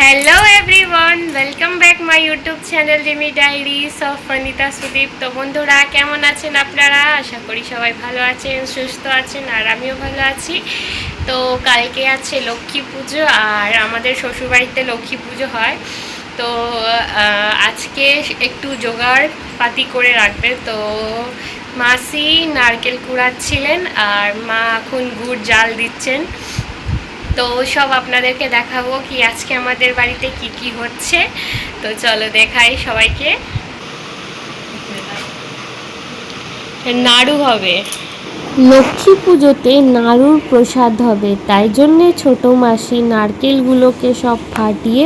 Hello everyone welcome back my YouTube channel Rimi diaries of Phanita Sudip তো বন্ধুরা, কেমন আছেন আপনারা? আশা করি সবাই ভালো আছেন, সুস্থ আছেন, আর আমিও ভালো আছি। তো কালকে আছে লক্ষ্মী পুজো, আর আমাদের শ্বশুরবাড়িতে লক্ষ্মী পুজো হয়। তো আজকে একটু জোগাড় পাতি করে রাখবে তো মাসি নারকেল কুড়াচ্ছিলেন, আর মা এখন গুড় জাল দিচ্ছেন। তো সব আপনাদেরকে দেখাবো কি আজকে আমাদের বাড়িতে কি কি হচ্ছে। তো চলো দেখাই সবাইকে। নাড়ু হবে। লক্ষ্মী পুজোতে নাড়ুর প্রসাদ হবে, তাই জন্যে ছোটো মাসি নারকেলগুলোকে সব ফাটিয়ে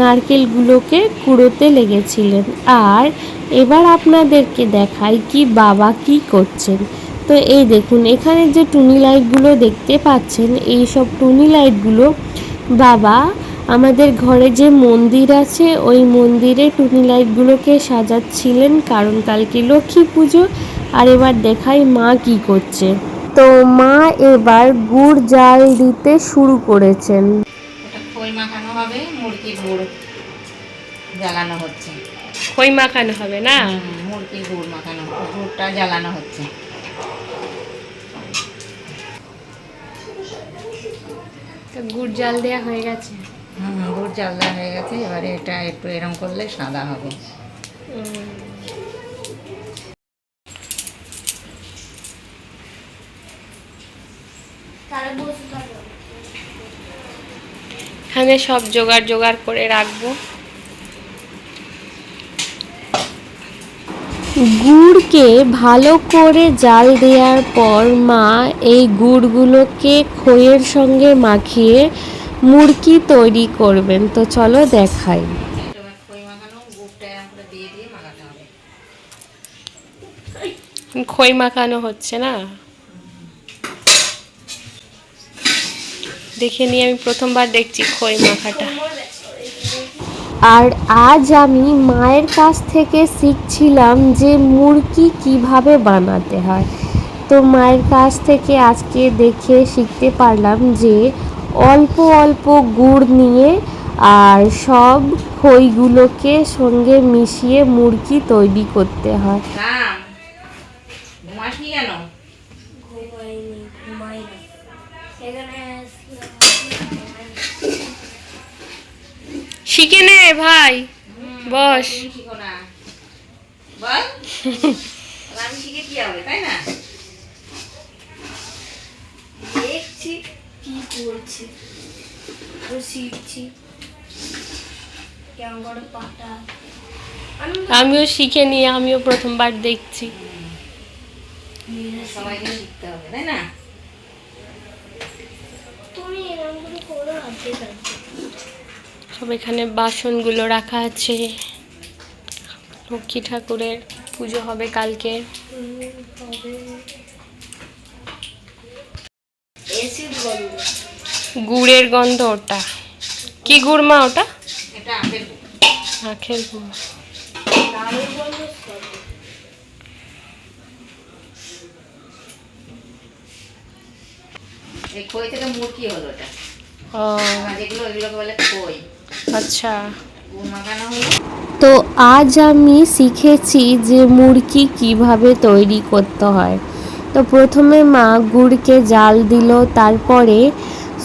নারকেলগুলোকে কুড়োতে লেগেছিলেন। আর এবার আপনাদেরকে দেখাই কি বাবা কি করছেন। তো এই দেখুন এখানে যে টুনি লাইটগুলো দেখতে পাচ্ছেন এই সব টুনি লাইটগুলো বাবা আমাদের ঘরে যে মন্দির আছে ওই মন্দিরে টুনি লাইটগুলোকে সাজাচ্ছিলেন কারণ কালকে লক্ষ্মী পুজো আর এবার দেখাই মা কি করছে। তো মা এবার গুড় জাল দিতে শুরু করেছেন। খই মাখানো হবে মুরগির গুড় জ্বালানো হচ্ছে। খই মাখানো হবে না? মুরগির গুড় মাখানো গুড়টা জ্বালানো হচ্ছে। তো গুড় জাল দেওয়া হয়ে গেছে। হুম গুড় দেওয়া হয়ে গেছে এবারে এটা একটু এরম করলে সাদা হবে। এখানে সব জোগাড় জোগাড় করে রাখব। গুড়কে ভালো করে জাল দেওয়ার পর মা এই গুড়গুলোকে খইয়ের সঙ্গে মাখিয়ে মুরকি তৈরি করবেন। তো চলো দেখাই। খই মাখানো হচ্ছে না? দেখে নিয়ে আমি প্রথমবার দেখছি খই মাখাটা। আর আজ আমি মায়ের কাছ থেকে শিখছিলাম যে মুরগি কীভাবে বানাতে হয়। তো মায়ের কাছ থেকে আজকে দেখে শিখতে পারলাম যে অল্প অল্প গুড় নিয়ে আর সব খইগুলোকে সঙ্গে মিশিয়ে মুরগি তৈরি করতে হয়। কেন? শিখে নে ভাই। বস। না। আমি শিখে কি হবে তাই না? দেখছি কি করছে ও শিখছি। কেমন করে পাটা। আমিও শিখে নিয়ে আমিও প্রথমবার দেখছি। সবাইকে শিখতে হবে তাই না? তুমি এরকম করে করো সব এখানে বাসনগুলো রাখা আছে। লক্ষ্মী ঠাকুরের পুজো হবে কালকে। গুড়ের গন্ধ ওটা। কি গুড় মা ওটা। আখের গুড়। এই খই থেকে মুরকি হলো এটা ও। যেগুলো ওইগুলোকে বলে খই। আচ্ছা। তো আজ আমি শিখেছি যে মুরগি কীভাবে তৈরি করতে হয়। তো প্রথমে মা গুড়কে জাল দিল তারপরে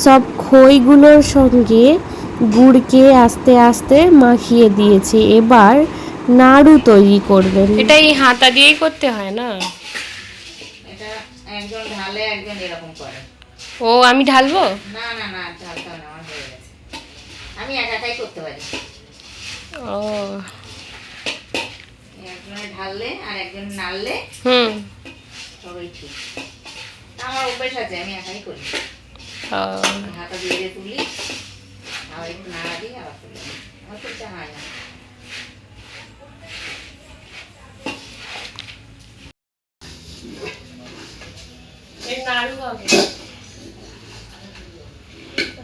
সব খইগুলোর সঙ্গে গুড়কে আস্তে আস্তে মাখিয়ে দিয়েছে। এবার নাড়ু তৈরি করবেন। এটা এই হাতা দিয়েই করতে হয় না? এটা একজন ঢালে একজন এরকম করে। ও আমি ঢালবো? না না না ঢালতে হবে না আমার হয়ে গেছে আমি একা একাই করতে পারি। ও। একজনে ঢাললে আর একজন নাড়লে হুম। সবই ঠিক। আমার অভ্যেস আছে আমি একাই করি। হাতা দিয়ে তুলি আবার একটু নাড়া দিই আবার তুলি। আমার তুলতে হয় না।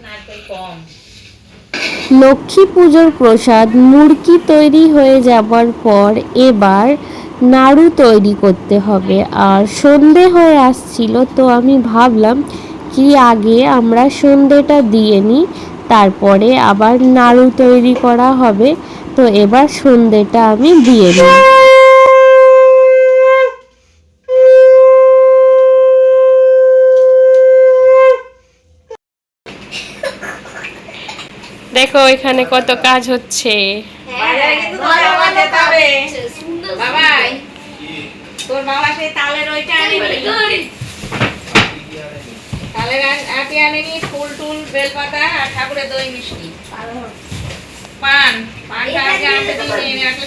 নারকেল কম। লক্ষ্মী পুজোর প্রসাদ মুরকি তৈরি হয়ে যাবার পর এবার নাড়ু তৈরি করতে হবে। আর সন্ধে হয়ে আসছিল তো আমি ভাবলাম, কি আগে আমরা সন্ধেটা দিয়ে নিই, তারপরে আবার নাড়ু তৈরি করা হবে। তো এবার সন্ধেটা আমি দিয়ে নিই। দেখো এখানে কত কাজ হচ্ছে। ফুল টুল বেলপাতা আর ঠাকুরের মিষ্টি পান পানটা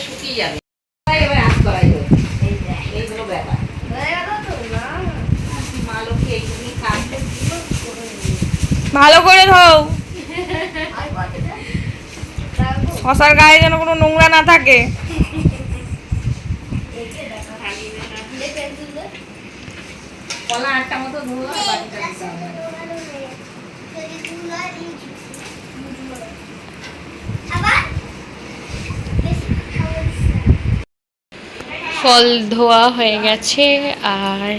শুকিয়ে যাবে ভালো করে ধোও। শশার গায়ে যেন কোনো নোংরা না থাকে। ফল ধোয়া হয়ে গেছে, আর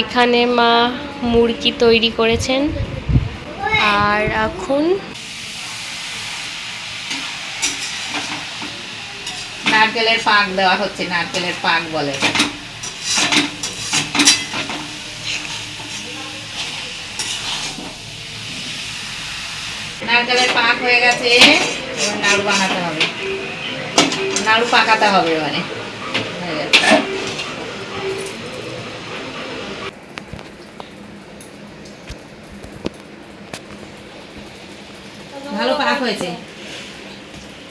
এখানে মা মুরগি তৈরি করেছেন আর এখন নারকেলের পাক দেওয়া হচ্ছে, নারকেলের পাক বলে। নারকেলের পাক হয়ে গেছে নাড়ু বানাতে হবে। নাড়ু পাকাতে হবে গেছে। ভালো পাক হয়েছে।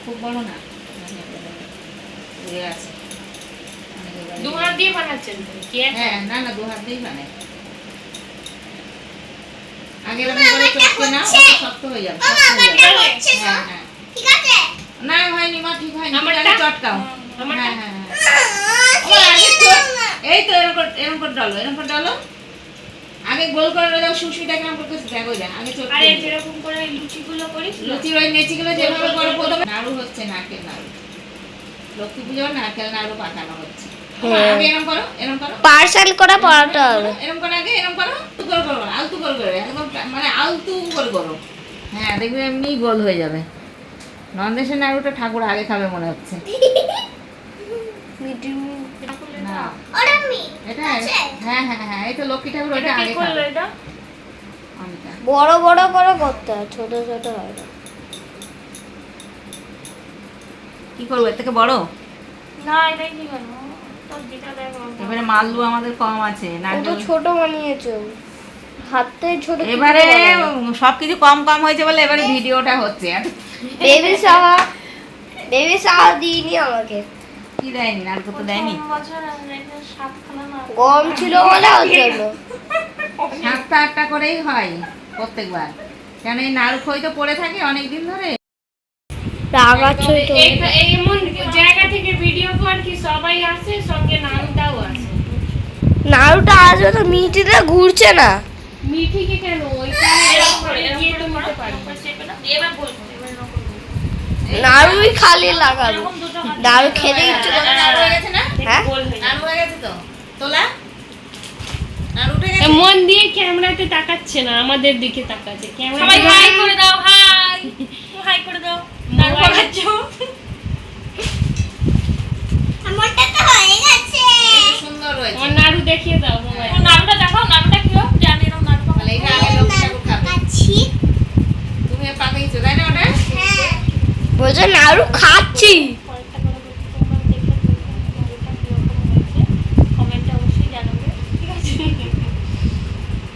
খুব বড় না। আছে। দু হাত দিয়ে বানাচ্ছেন কি হ্যাঁ না না দু হাত দিয়েই বানাই। আগে এরকম করে চটকে না শক্ত হয়ে যাবে হয়ে যাবে। হ্যাঁ হ্যাঁ। না হয়নি মা ঠিক হয়নি। আমারটা? আগে চটকাও। হ্যাঁ হ্যাঁ হ্যাঁ। এই তো এরকম করে এরকম করে ডালো এরকম করে ডালো। আগে গোল করে দাও সুসুইটা কেমন করতেছে দেখো যা আগে চটকে আরে নিও। যেরকম করে লুচিগুলো করিস না? লুচির ওই নেচিগুলো যেভাবে করে প্রথমে নাড়ু হচ্ছে নারকেল নাড়ু। লক্ষ্মী পুজো নারকেল নাড়ু পাকানো হচ্ছে। আগে এরকম করো এরকম করো। পার্সেল করা পড়াতে হবে। এরকম করে আগে এরকম করো আলতু করে করো না, আলতু করে করে একদম মানে আলতু করে করো। হ্যাঁ দেখবে এমনি গোল হয়ে যাবে। নন্দেশের নাড়ুটা ঠাকুর আগে খাবে মনে হচ্ছে। না। এটা হ্যাঁ হ্যাঁ হ্যাঁ ঠাকুর। বড় বড় করে করতে হয় ছোট ছোট হয় না। কি করব? এর থেকে বড়? না, এটাই কি করব? এবারে মাল্লু আমাদের কম আছে ও তো ছোট বানিয়েছো হাতে ছোট এবারে সবকিছু কম কম হয়েছে বলে এবারে ভিডিওটা হচ্ছে। আর বেবি সাহা বেবি সাহা দিইনি আমাকে। কি দেয়নি? নারকেল তো দেয়নি। না। গরম ছিল বলে ওর জন্য। সাতটা আটটা করেই হয় প্রত্যেকবার। কেন এই নাড়ু খই তো পড়ে থাকে অনেক দিন ধরে? রাগাচ্ছ তো। এমন জায়গা থেকে ভিডিও কর কি সবাই আসে সঙ্গে নামটাও আসে। আসবে তো মিটিটা ঘুরছে না। কেন? করে। নাড়ুই খালি লাগাবো। নাড়ু খেতে ইচ্ছে নাড়ু হয়ে হ্যাঁ? হয়ে হয়ে মন দিয়ে ক্যামেরাতে তাকাচ্ছে না আমাদের দিকে তাকাচ্ছে। ক্যামেরা সবাই হাই করে দাও হাই হাই করে দাও তারপর সুন্দর হয়েছে আমার নাড়ু দেখিয়ে দাও মোবাইল। নাড়ুটা দেখাও নাড়ুটা কি জানি না নাড়ু তাহলে এটা আগে লক্ষ্মী ঠাকুর খাবে তুমি পাকাইছো তাই না ওটা? বলছে নাড়ু খাচ্ছি।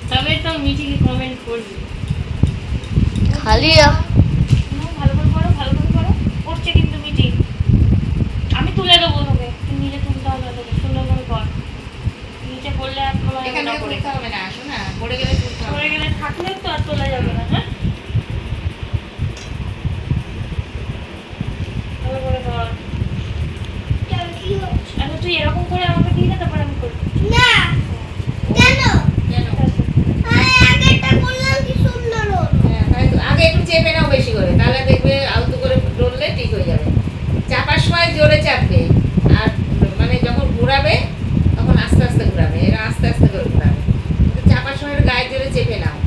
তবে তো কমেন্ট করবে। খালি ভালো করে করো ভালো করে করো করছে কিন্তু মিঠি আমি তুলে দেবো তোকে তুই নিজে তুলতে হবে তোকে সুন্দর করে কর নিচে পড়লে আর তোলা যাবে এখান না থেকে পড়ে তুলতে হবে না আসো না পড়ে গেলে পড়ে গেলে থাকলে তো আর তোলা যাবে না হ্যাঁ? আচ্ছা তুই এরকম করে আমাকে দিয়ে দে তারপর আমি করব। কেন হ্যাঁ, তাই তো। আগে একটু চেপে নাও বেশি করে তাহলে দেখবে আলতু করে ডললে ঠিক হয়ে যাবে চাপার সময় জোরে চাপবে আর মানে যখন ঘুরাবে তখন আস্তে আস্তে ঘুরাবে এরা আস্তে আস্তে করে ঘুরাবে কিন্তু চাপার সময় একটু গায়ে জোরে চেপে নাও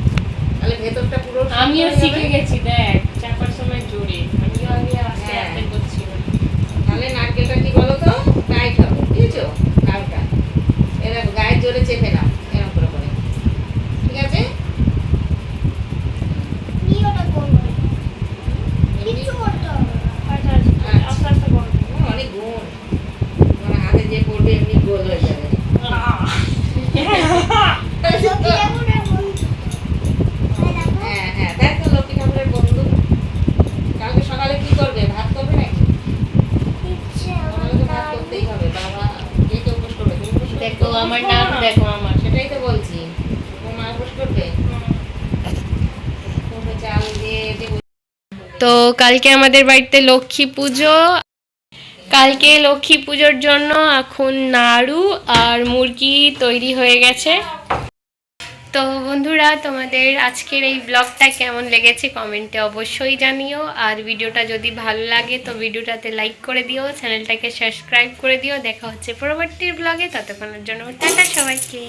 তাহলে ভেতরটা পুরো আমি আমিও করে শিখে যাবে। গেছি দেখ চাপার সময় জোরে আমিও আগে আস্তে হ্যাঁ। আস্তে করছিলাম তাহলে নারকেলটা কি বলো তো টাইট হবে বুঝেছ কাউটা এ দেখো গায়ের জোরে চেপে নাও এরকম করে করে ঠিক আছে এমনি আচ্ছা আচ্ছা আস্তে আস্তে করো ও, অনেক গুণ তোমার হাতে যে পড়বে এমনি গোল হয়ে যাবে হ্যাঁ হ্যাঁ তাই তো লক্ষ্মী ঠাকুরের বন্ধু কালকে সকালে কি করবে ভাত করবে নাকি সকালে তো ভাত করতেই হবে বাবা কে কে উপোস করবে তুমি উপোস করবে? দেখো আমার নাম দেখো আমার সেটাই তো বলছি তোমার মা উপোস করবে করবে চাল দিয়ে যে তো কালকে আমাদের বাড়িতে লক্ষ্মী পুজো। কালকে লক্ষ্মী পুজোর জন্য এখন নাড়ু আর মুরগি তৈরি হয়ে গেছে। তো বন্ধুরা, তোমাদের আজকের এই ব্লগটা কেমন লেগেছে কমেন্টে অবশ্যই জানিও। আর ভিডিওটা যদি ভালো লাগে, তো ভিডিওটাতে লাইক করে দিও, চ্যানেলটাকে সাবস্ক্রাইব করে দিও। দেখা হচ্ছে পরবর্তী ব্লগে, ততক্ষণের জন্য টাটা সবাইকে।